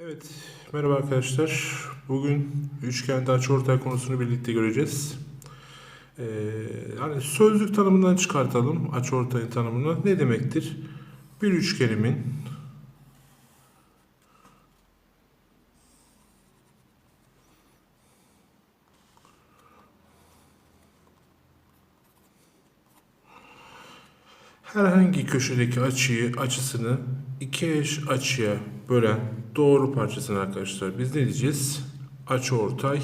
Evet, merhaba arkadaşlar. Bugün üçgende açıortay konusunu birlikte göreceğiz. Ee, yani sözlük tanımından çıkartalım açıortayın tanımını. Ne demektir? Bir üçgenimin herhangi köşedeki açıyı açısını iki eş açıya bölen doğru parçasını arkadaşlar biz ne diyeceğiz? Açıortay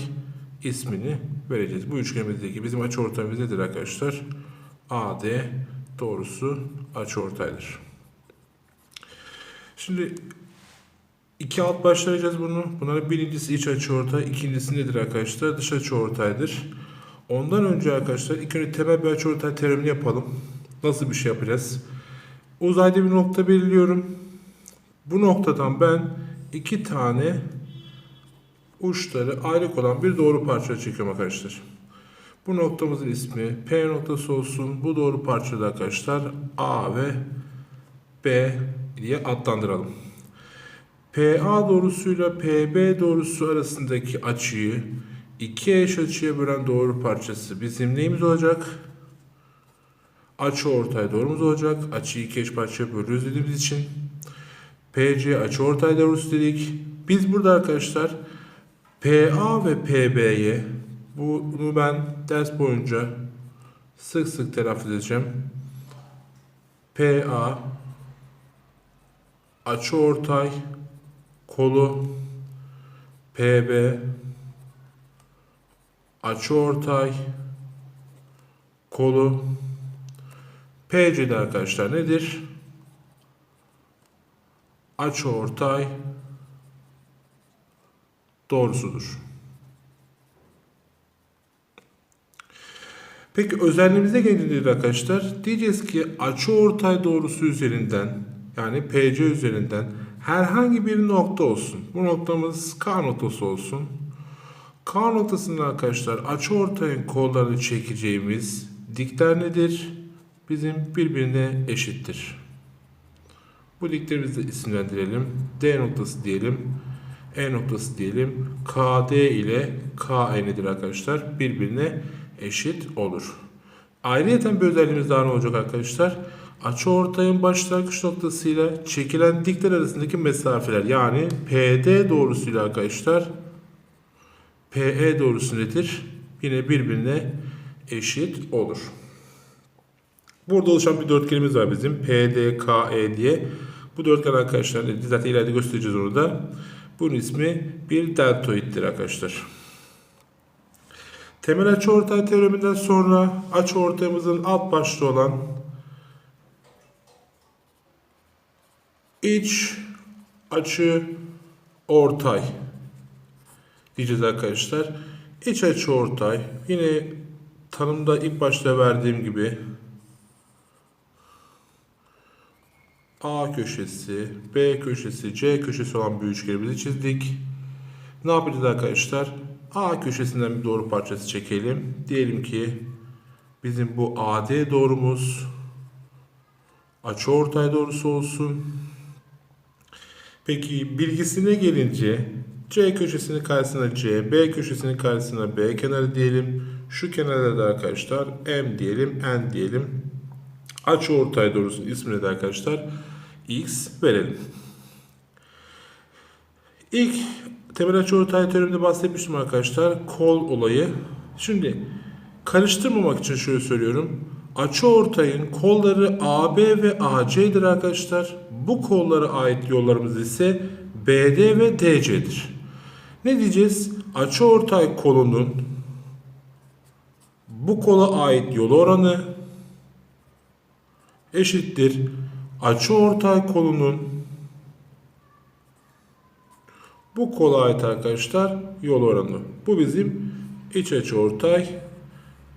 ismini vereceğiz. Bu üçgenimizdeki bizim açıortayımız nedir arkadaşlar? AD doğrusu açıortaydır. Şimdi iki alt başlayacağız bunu. Bunların birincisi iç açıortay, ikincisi nedir arkadaşlar? Dış açıortaydır. Ondan önce arkadaşlar ilk önce temel bir açıortay teoremini yapalım. Nasıl bir şey yapacağız? Uzayda bir nokta belirliyorum. Bu noktadan ben iki tane uçları ayrık olan bir doğru parça çekiyorum arkadaşlar. Bu noktamızın ismi P noktası olsun. Bu doğru parçada arkadaşlar A ve B diye adlandıralım. PA doğrusuyla PB doğrusu arasındaki açıyı iki eş açıya bölen doğru parçası bizim neyimiz olacak? Açı ortay doğrumuz olacak. Açıyı iki eş parçaya bölüyoruz dediğimiz için. PC açı ortay doğrusu dedik. Biz burada arkadaşlar PA ve PB'ye bunu ben ders boyunca sık sık telaffuz edeceğim. PA açı ortay kolu PB açı ortay kolu PC'de arkadaşlar nedir? Açı ortay doğrusudur. Peki özelliğimize gelince arkadaşlar diyeceğiz ki açı ortay doğrusu üzerinden yani PC üzerinden herhangi bir nokta olsun. Bu noktamız K noktası olsun. K noktasında arkadaşlar açı ortayın kollarını çekeceğimiz dikler nedir? Bizim birbirine eşittir. Bu diklerimizi isimlendirelim. D noktası diyelim. E noktası diyelim. KD ile KN'dir arkadaşlar. Birbirine eşit olur. Ayrıyeten bir özelliğimiz daha ne olacak arkadaşlar? Açı ortayın başlangıç noktasıyla çekilen dikler arasındaki mesafeler yani PD doğrusuyla arkadaşlar PE doğrusu nedir? Yine birbirine eşit olur. Burada oluşan bir dörtgenimiz var bizim. PDKE diye. Bu dörtgen arkadaşlar zaten ileride göstereceğiz onu da. Bunun ismi bir deltoittir arkadaşlar. Temel açıortay teoreminden sonra açıortayımızın alt başlığı olan iç açı ortay diyeceğiz arkadaşlar. İç açı ortay yine tanımda ilk başta verdiğim gibi A köşesi, B köşesi, C köşesi olan bir üçgenimizi çizdik. Ne yapacağız arkadaşlar? A köşesinden bir doğru parçası çekelim. Diyelim ki bizim bu AD doğrumuz açıortay doğrusu olsun. Peki bilgisine gelince C köşesinin karşısına C, B köşesinin karşısına B kenarı diyelim. Şu kenarda da arkadaşlar M diyelim, N diyelim. Açıortay doğrusunun ismini de arkadaşlar X verelim. İlk temel açıortay teoreminde bahsetmiştim arkadaşlar. Kol olayı. Şimdi karıştırmamak için şöyle söylüyorum. Açıortayın kolları AB ve AC'dir arkadaşlar. Bu kollara ait yollarımız ise BD ve DC'dir. Ne diyeceğiz? Açıortay kolunun bu kola ait yol oranı eşittir. Açıortay kolunun bu kola ait arkadaşlar yol oranı. Bu bizim iç açıortay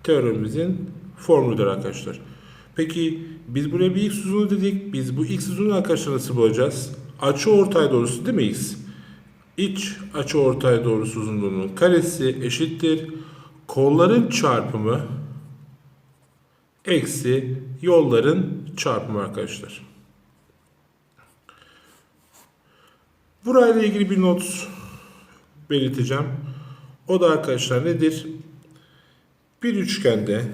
teoremimizin formülüdür arkadaşlar. Peki biz buraya bir x uzunluğu dedik. Biz bu x uzunluğu arkadaşlar nasıl bulacağız? Açı ortay doğrusu değil mi x? İç açı ortay doğrusu uzunluğunun karesi eşittir. Kolların çarpımı eksi yolların çarpımı arkadaşlar. Burayla ilgili bir not belirteceğim. O da arkadaşlar nedir? Bir üçgende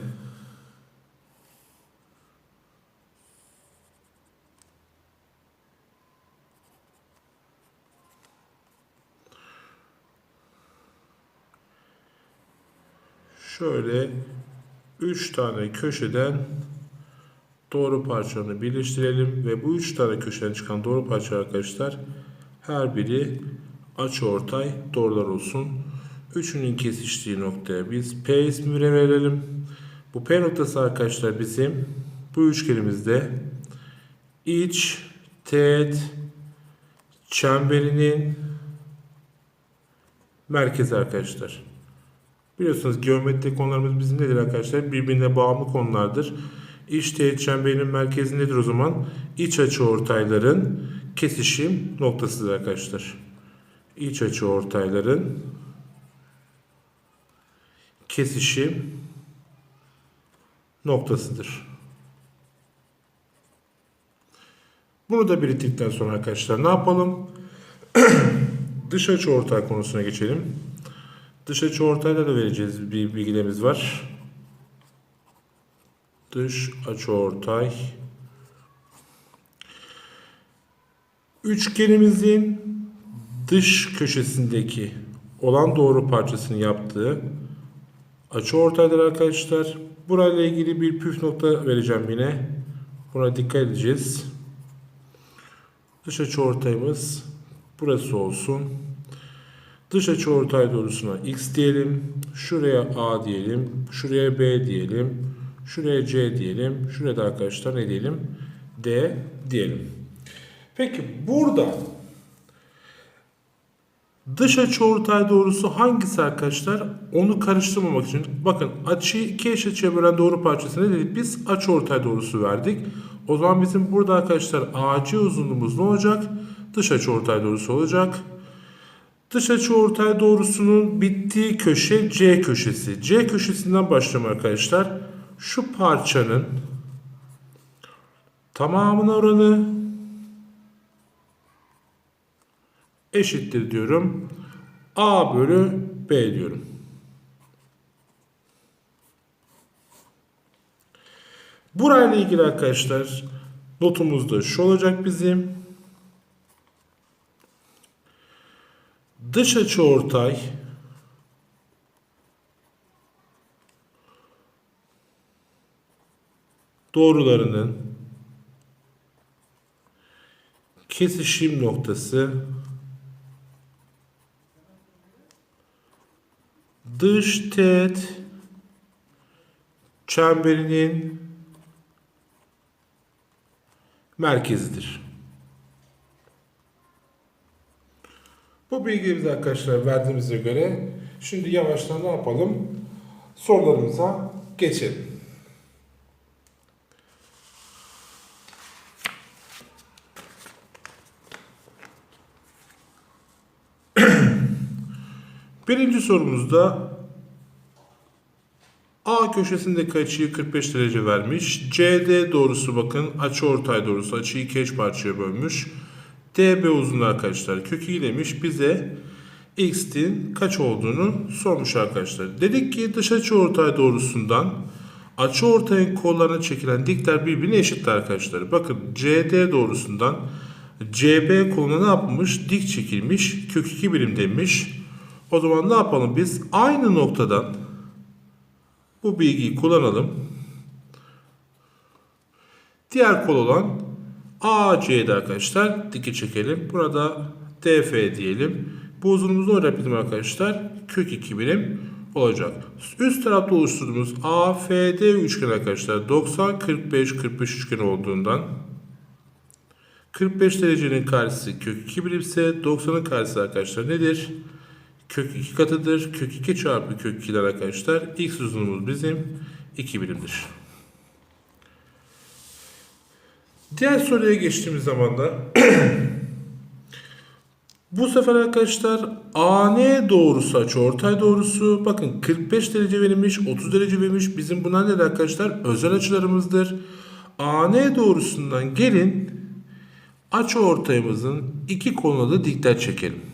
şöyle 3 tane köşeden doğru parçalarını birleştirelim ve bu 3 tane köşeden çıkan doğru parça arkadaşlar her biri açıortay doğrular olsun. Üçünün kesiştiği noktaya biz P ismi verelim. Bu P noktası arkadaşlar bizim bu üçgenimizde iç teğet çemberinin merkezi arkadaşlar. Biliyorsunuz geometri konularımız bizim nedir arkadaşlar? Birbirine bağımlı konulardır. İç teğet çemberinin merkezi nedir o zaman? İç açı ortayların kesişim noktasıdır arkadaşlar. İç açı ortayların kesişim noktasıdır. Bunu da belirttikten sonra arkadaşlar ne yapalım? Dış açı ortay konusuna geçelim. Dış açı ortayda da vereceğiz bir bilgilerimiz var. Dış açı ortay. Üçgenimizin dış köşesindeki olan doğru parçasını yaptığı açı ortaydır arkadaşlar. Burayla ilgili bir püf nokta vereceğim yine. Buna dikkat edeceğiz. Dış açı ortayımız burası olsun. Dış açı ortay doğrusuna x diyelim. Şuraya a diyelim. Şuraya b diyelim. Şuraya c diyelim. Şuraya da arkadaşlar ne diyelim? d diyelim. Peki burada dış açı ortay doğrusu hangisi arkadaşlar? Onu karıştırmamak için bakın açıyı iki eş açıya bölen doğru parçası ne dedik? Biz açı ortay doğrusu verdik. O zaman bizim burada arkadaşlar AC uzunluğumuz ne olacak? Dış açı ortay doğrusu olacak. Dış açı ortay doğrusunun bittiği köşe C köşesi. C köşesinden başlayalım arkadaşlar. Şu parçanın tamamına oranı eşittir diyorum. A bölü B diyorum. Burayla ilgili arkadaşlar notumuz da şu olacak bizim. Dış açı ortay doğrularının kesişim noktası dış teğet çemberinin merkezidir. Bu bilgilerimizi arkadaşlar verdiğimize göre şimdi yavaştan ne yapalım? Sorularımıza geçelim. Birinci sorumuzda A köşesindeki açıyı 45 derece vermiş. CD doğrusu bakın açı ortay doğrusu açıyı iki eş parçaya bölmüş. DB uzunluğu arkadaşlar kökü demiş bize x'in kaç olduğunu sormuş arkadaşlar. Dedik ki dış açı ortay doğrusundan açı ortayın kollarına çekilen dikler birbirine eşit arkadaşlar. Bakın CD doğrusundan CB koluna ne yapmış? Dik çekilmiş. Kök 2 birim demiş. O zaman ne yapalım biz? Aynı noktadan bu bilgiyi kullanalım. Diğer kol olan AC'de arkadaşlar diki çekelim. Burada DF diyelim. Bu uzunluğumuz olacak bizim arkadaşlar? Kök 2 birim olacak. Üst tarafta oluşturduğumuz AFD üçgen arkadaşlar 90 45 45 üçgen olduğundan 45 derecenin karşısı kök 2 birim ise 90'ın karşısı arkadaşlar nedir? Kök 2 katıdır. Kök 2 çarpı kök 2'den arkadaşlar. X uzunluğumuz bizim 2 birimdir. Diğer soruya geçtiğimiz zaman da Bu sefer arkadaşlar AN doğrusu açıortay doğrusu bakın 45 derece verilmiş 30 derece verilmiş bizim bunlar nedir arkadaşlar özel açılarımızdır. AN doğrusundan gelin açıortayımızın iki koluna da dikdörtgen çekelim.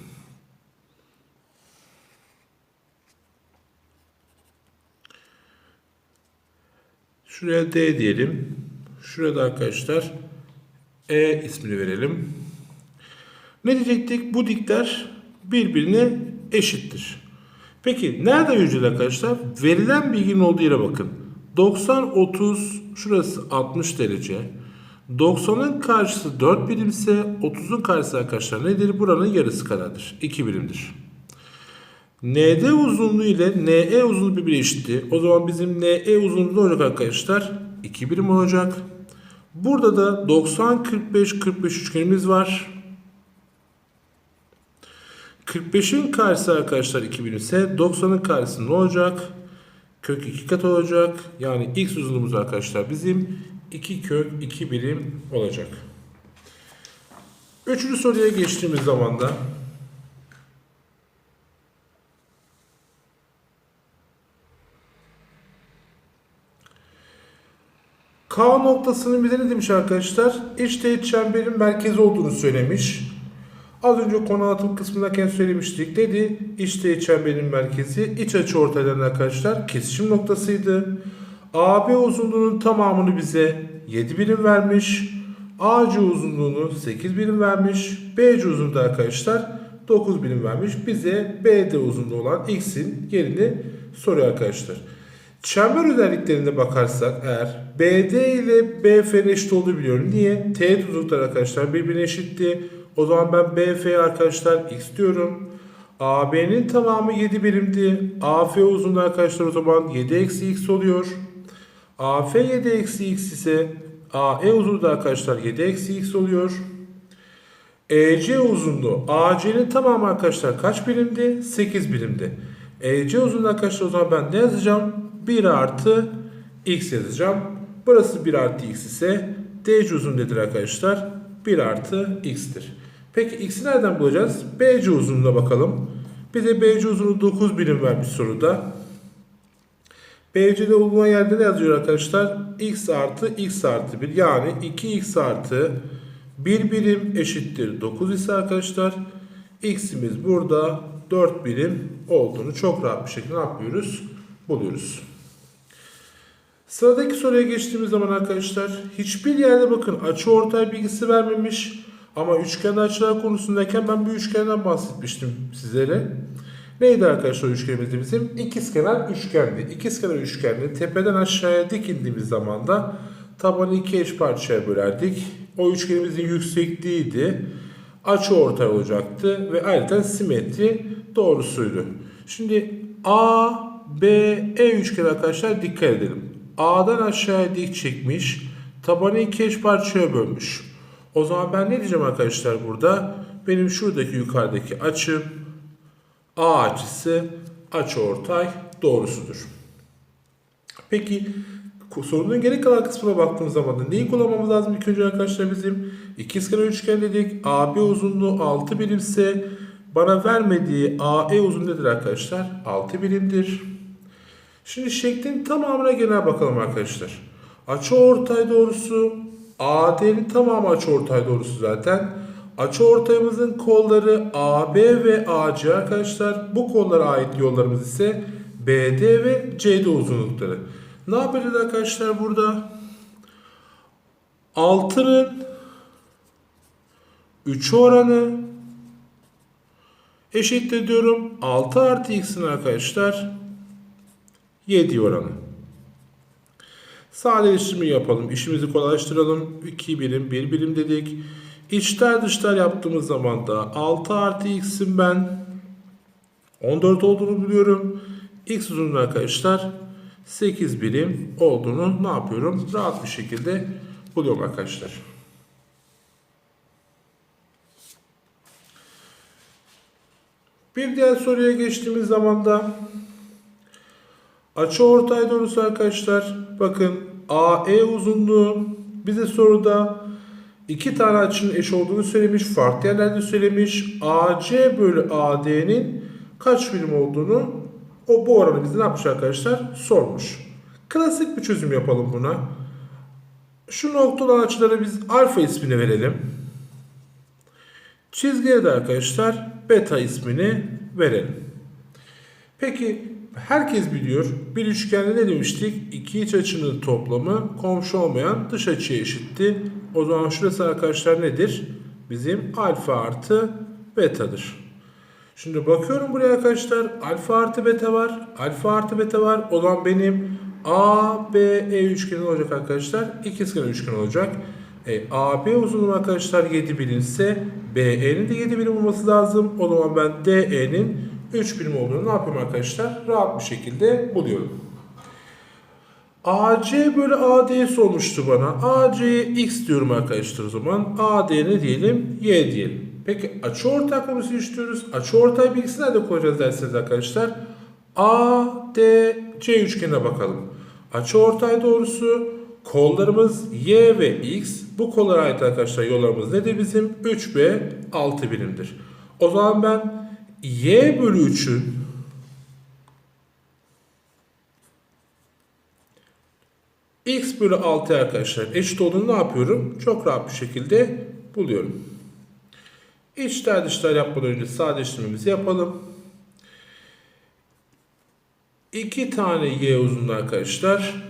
Şuraya D diyelim. Şurada arkadaşlar E ismini verelim. Ne diyecektik? Bu dikler birbirine eşittir. Peki nerede yücel arkadaşlar? Verilen bilginin olduğu yere bakın. 90, 30, şurası 60 derece. 90'ın karşısı 4 birimse 30'un karşısı arkadaşlar nedir? Buranın yarısı kadardır. 2 birimdir. ND uzunluğu ile NE uzunluğu birbirine eşitti. O zaman bizim NE uzunluğu ne olacak arkadaşlar? 2 birim olacak. Burada da 90, 45, 45 üçgenimiz var. 45'in karşısı arkadaşlar 2000 ise 90'ın karşısı ne olacak? Kök 2 kat olacak. Yani x uzunluğumuz arkadaşlar bizim 2 kök 2 birim olacak. Üçüncü soruya geçtiğimiz zaman da K noktasının bize ne demiş arkadaşlar? İç teğet çemberin merkezi olduğunu söylemiş. Az önce konu anlatım kısmındayken söylemiştik. Dedi iç teğet çemberin merkezi iç açı ortayların arkadaşlar kesişim noktasıydı. AB uzunluğunun tamamını bize 7 birim vermiş. AC uzunluğunu 8 birim vermiş. BC uzunluğu da arkadaşlar 9 birim vermiş. Bize BD uzunluğu olan X'in yerini soruyor arkadaşlar. Çember özelliklerine bakarsak eğer BD ile BF'nin eşit olduğunu biliyorum. Niye? Teğet uzunluklar arkadaşlar birbirine eşitti. O zaman ben BF'ye arkadaşlar X diyorum. AB'nin tamamı 7 birimdi. AF uzunluğu arkadaşlar o zaman 7 eksi X oluyor. AF 7 eksi X ise AE uzunluğu da arkadaşlar 7 eksi X oluyor. EC uzunluğu AC'nin tamamı arkadaşlar kaç birimdi? 8 birimdi. EC uzunluğu arkadaşlar o zaman ben ne yazacağım? 1 artı X yazacağım. Burası 1 artı X ise DC uzun nedir arkadaşlar? 1 artı X'tir. Peki X'i nereden bulacağız? BC uzunluğuna bakalım. Bize BC uzunluğu 9 birim vermiş soruda. BC'de bulunan yerde ne yazıyor arkadaşlar? X artı X artı 1 yani 2X artı 1 birim eşittir 9 ise arkadaşlar X'imiz burada 4 birim olduğunu çok rahat bir şekilde yapıyoruz? Buluyoruz. Sıradaki soruya geçtiğimiz zaman arkadaşlar hiçbir yerde bakın açı ortay bilgisi vermemiş. Ama üçgen açılar konusundayken ben bir üçgenden bahsetmiştim sizlere. Neydi arkadaşlar üçgenimiz bizim? İkizkenar üçgendi. İkizkenar üçgende tepeden aşağıya dikildiğimiz zaman da tabanı iki eş parçaya bölerdik. O üçgenimizin yüksekliğiydi. Açı ortay olacaktı ve ayrıca simetri doğrusuydu. Şimdi A, B, E üçgeni arkadaşlar dikkat edelim. A'dan aşağıya dik çekmiş. Tabanı iki eş parçaya bölmüş. O zaman ben ne diyeceğim arkadaşlar burada? Benim şuradaki yukarıdaki açım A açısı açıortay doğrusudur. Peki sorunun geri kalan kısmına baktığımız zaman da neyi kullanmamız lazım ilk önce arkadaşlar bizim? İkizkenar üçgen dedik. AB uzunluğu 6 birimse bana vermediği AE uzunluğu nedir arkadaşlar? 6 birimdir. Şimdi şeklin tamamına genel bakalım arkadaşlar. Açı ortay doğrusu AD'nin tamamı açı ortay doğrusu zaten. Açı ortayımızın kolları AB ve AC arkadaşlar. Bu kollara ait yollarımız ise BD ve CD uzunlukları. Ne yapacağız arkadaşlar burada? 6'nın 3 oranı eşittir diyorum. 6 artı x'in arkadaşlar 7 oranı. Sadeleştirme yapalım. İşimizi kolaylaştıralım. 2 birim, 1 birim dedik. İçler dışlar yaptığımız zaman da 6 artı x'in ben 14 olduğunu biliyorum. X uzunluğu arkadaşlar 8 birim olduğunu ne yapıyorum? Rahat bir şekilde buluyorum arkadaşlar. Bir diğer soruya geçtiğimiz zaman da açı ortay doğrusu arkadaşlar bakın AE uzunluğu bize soruda iki tane açının eş olduğunu söylemiş. Farklı yerlerde söylemiş. AC bölü AD'nin kaç birim olduğunu o bu oranı bize ne yapmış arkadaşlar? Sormuş. Klasik bir çözüm yapalım buna. Şu noktalı açılara biz alfa ismini verelim. Çizgiye de arkadaşlar beta ismini verelim. Peki herkes biliyor bir üçgende ne demiştik? İki iç açının toplamı komşu olmayan dış açıya eşitti. O zaman şurası arkadaşlar nedir? Bizim alfa artı betadır. Şimdi bakıyorum buraya arkadaşlar. Alfa artı beta var. Alfa artı beta var. O zaman benim A, B, E üçgeni olacak arkadaşlar. İkizkenar üçgen olacak. E, AB uzunluğu arkadaşlar 7 birimse BE'nin de 7 birim olması lazım. O zaman ben DE'nin 3 birim olduğunu ne yapıyorum arkadaşlar? Rahat bir şekilde buluyorum. AC bölü AD sormuştu bana. AC'ye X diyorum arkadaşlar o zaman. AD ne diyelim? Y diyelim. Peki açı konusu istiyoruz. Açı ortay bilgisi nerede koyacağız derseniz arkadaşlar. ADC üçgenine bakalım. Açı ortay doğrusu kollarımız Y ve X. Bu kollara ait arkadaşlar yollarımız nedir bizim? 3 ve 6 birimdir. O zaman ben Y bölü 3'ün x bölü 6 arkadaşlar eşit olduğunu ne yapıyorum? Çok rahat bir şekilde buluyorum. İçler dışlar yapmadan önce sadeleştirmemizi yapalım. 2 tane y uzunluğu arkadaşlar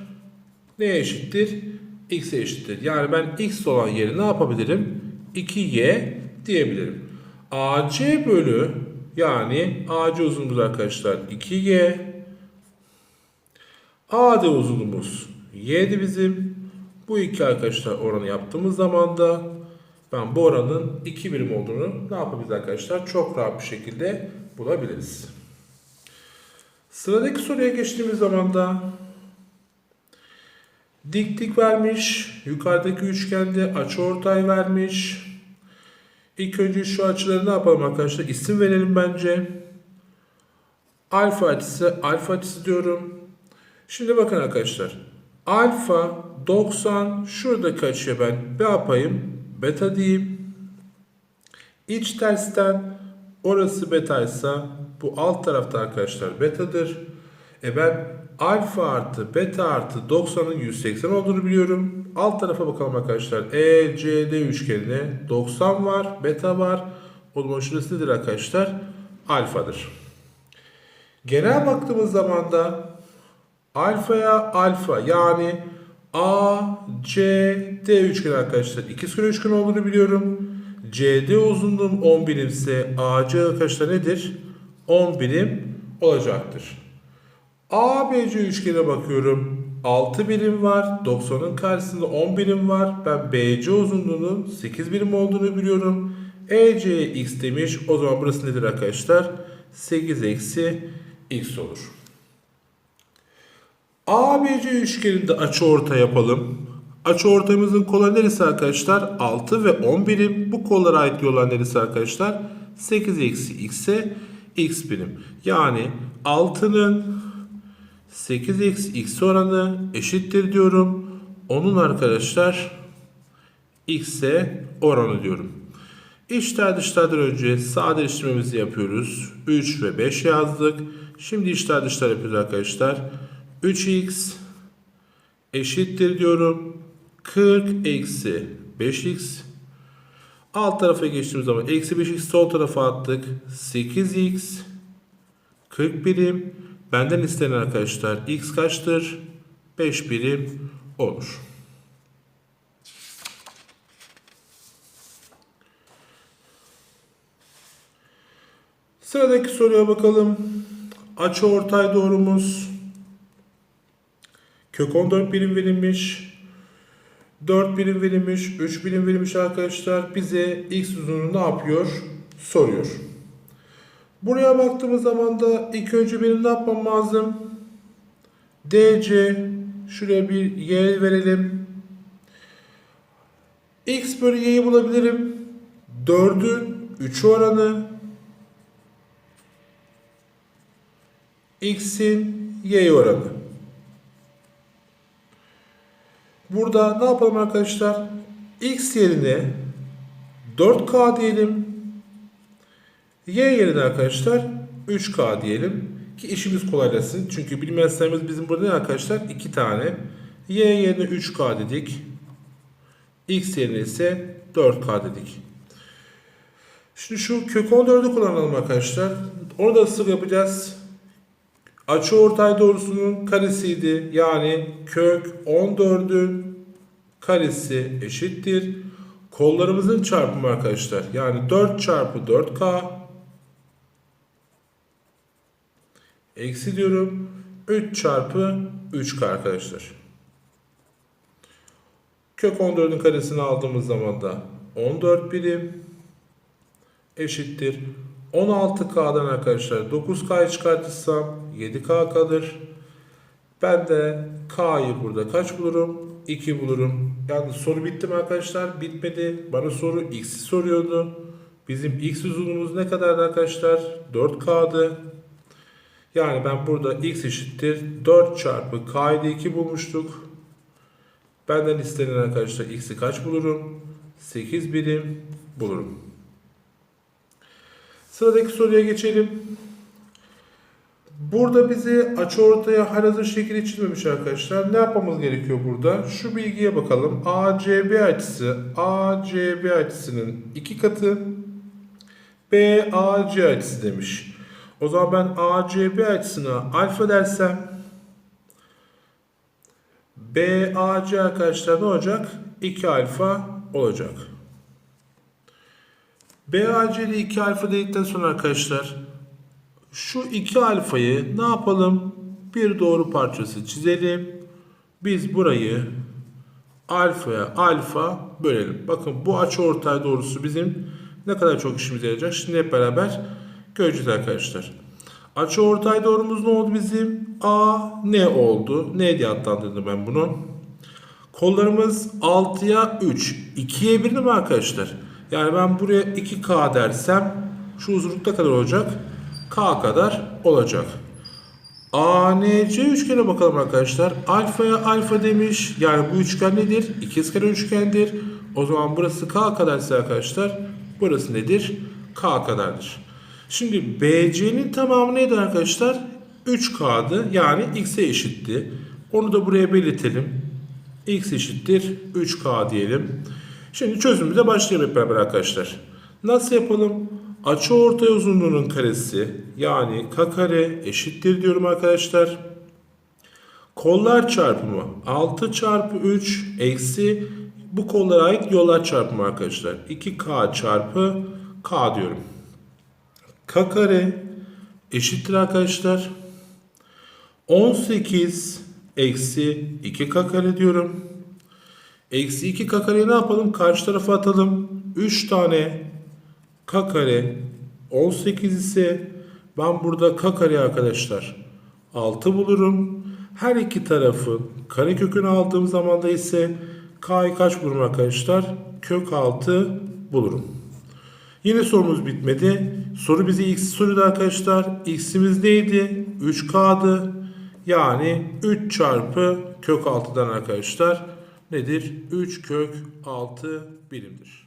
neye eşittir? x'e eşittir. Yani ben x olan yeri ne yapabilirim? 2y diyebilirim. AC bölü yani AC uzunluğumuz arkadaşlar 2y AD uzunluğumuz y'di bizim. Bu iki arkadaşlar oranı yaptığımız zaman da ben bu oranın 2 birim olduğunu ne yapabiliriz arkadaşlar? Çok rahat bir şekilde bulabiliriz. Sıradaki soruya geçtiğimiz zaman da dik dik vermiş. Yukarıdaki üçgende açıortay vermiş. İlk önce şu açıları ne yapalım arkadaşlar? İsim verelim bence. Alfa açısı, alfa açısı diyorum. Şimdi bakın arkadaşlar. Alfa 90 şuradaki açıya ben ne yapayım? Beta diyeyim. İç tersten orası beta ise bu alt tarafta arkadaşlar betadır. E ben alfa artı beta artı 90'ın 180 olduğunu biliyorum. Alt tarafa bakalım arkadaşlar. ECD üçgenine 90 var, beta var. O zaman şurası nedir arkadaşlar? Alfadır. Genel baktığımız zaman da alfaya alfa yani A, C, D üçgeni arkadaşlar. İkizkenar üçgen olduğunu biliyorum. CD uzunluğum 10 birimse AC arkadaşlar nedir? 10 birim olacaktır. ABC üçgene bakıyorum. 6 birim var. 90'ın karşısında 10 birim var. Ben BC uzunluğunun 8 birim olduğunu biliyorum. EC x demiş. O zaman burası nedir arkadaşlar? 8 eksi x olur. ABC üçgeninde açı orta yapalım. Açı ortamızın kolları neresi arkadaşlar? 6 ve 10 birim. Bu kollara ait yollar neresi arkadaşlar? 8 eksi x'e x birim. Yani 6'nın 8 eksi x oranı eşittir diyorum. Onun arkadaşlar x'e oranı diyorum. İçler dışlardan önce sadeleştirmemizi yapıyoruz. 3 ve 5 yazdık. Şimdi içler dışlar yapıyoruz arkadaşlar. 3x eşittir diyorum. 40 eksi 5x. Alt tarafa geçtiğimiz zaman eksi 5x sol tarafa attık. 8x 40 birim. Benden istenen arkadaşlar x kaçtır? 5 birim olur. Sıradaki soruya bakalım. Açı ortay doğrumuz kök 14 birim verilmiş. 4 birim verilmiş, 3 birim verilmiş arkadaşlar. Bize x uzunluğu ne yapıyor? Soruyor. Buraya baktığımız zaman da ilk önce benim ne yapmam lazım? DC şuraya bir y verelim. x bölü y'yi bulabilirim. 4'ün 3 oranı x'in y oranı. Burada ne yapalım arkadaşlar? x yerine 4k diyelim. Y yerine arkadaşlar 3k diyelim. Ki işimiz kolaylaşsın. Çünkü sayımız bizim burada ne arkadaşlar? 2 tane. Y yerine 3k dedik. X yerine ise 4k dedik. Şimdi şu kök 14'ü kullanalım arkadaşlar. Orada ısır yapacağız. Açı ortay doğrusunun karesiydi. Yani kök 14'ün karesi eşittir. Kollarımızın çarpımı arkadaşlar. Yani 4 çarpı 4K eksi diyorum 3 çarpı 3K arkadaşlar. Kök 14'ün karesini aldığımız zaman da 14 birim eşittir. 16K'dan arkadaşlar 9K'yı çıkartırsam 7K kalır. Ben de K'yı burada kaç bulurum? 2 bulurum. Yani soru bitti mi arkadaşlar? Bitmedi. Bana soru X'i soruyordu. Bizim X uzunluğumuz ne kadardı arkadaşlar? 4K'dı. Yani ben burada X eşittir 4 çarpı K'yı 2 bulmuştuk. Benden istenen arkadaşlar X'i kaç bulurum? 8 birim bulurum. Sıradaki soruya geçelim. Burada bizi açı ortaya halihazır şekil çizmemiş arkadaşlar. Ne yapmamız gerekiyor burada? Şu bilgiye bakalım. ACB açısı ACB açısının iki katı BAC açısı demiş. O zaman ben ACB açısına alfa dersem BAC arkadaşlar ne olacak? 2 alfa olacak. BAC ile 2 alfa dedikten sonra arkadaşlar şu 2 alfayı ne yapalım? Bir doğru parçası çizelim. Biz burayı alfaya alfa bölelim. Bakın bu açı ortay doğrusu bizim ne kadar çok işimize yarayacak. Şimdi hep beraber göreceğiz arkadaşlar. Açı ortay doğrumuz ne oldu bizim? A ne oldu? Ne diye adlandırdım ben bunu? Kollarımız 6'ya 3. 2'ye 1 değil mi arkadaşlar? Yani ben buraya 2K dersem şu uzunlukta kadar olacak? K kadar olacak. ANC üçgene bakalım arkadaşlar. Alfaya alfa demiş. Yani bu üçgen nedir? İkizkenar üçgendir. O zaman burası K kadarsa arkadaşlar burası nedir? K kadardır. Şimdi BC'nin tamamı neydi arkadaşlar? 3K'dı. Yani X'e eşitti. Onu da buraya belirtelim. X eşittir 3K diyelim. Şimdi çözümümüze başlayalım hep beraber arkadaşlar. Nasıl yapalım? Açı ortay uzunluğunun karesi yani k kare eşittir diyorum arkadaşlar. Kollar çarpımı 6 çarpı 3 eksi bu kollara ait yollar çarpımı arkadaşlar. 2k çarpı k diyorum. K kare eşittir arkadaşlar. 18 eksi 2k kare diyorum. Eksi 2 k kareyi ne yapalım? Karşı tarafa atalım. 3 tane k kare 18 ise ben burada k kare arkadaşlar 6 bulurum. Her iki tarafı kare kökünü aldığım zaman da ise k'yı kaç bulurum arkadaşlar? Kök 6 bulurum. Yine sorumuz bitmedi. Soru bize x soruyordu arkadaşlar. x'imiz neydi? 3k'dı. Yani 3 çarpı kök 6'dan arkadaşlar nedir? 3 kök 6 birimdir.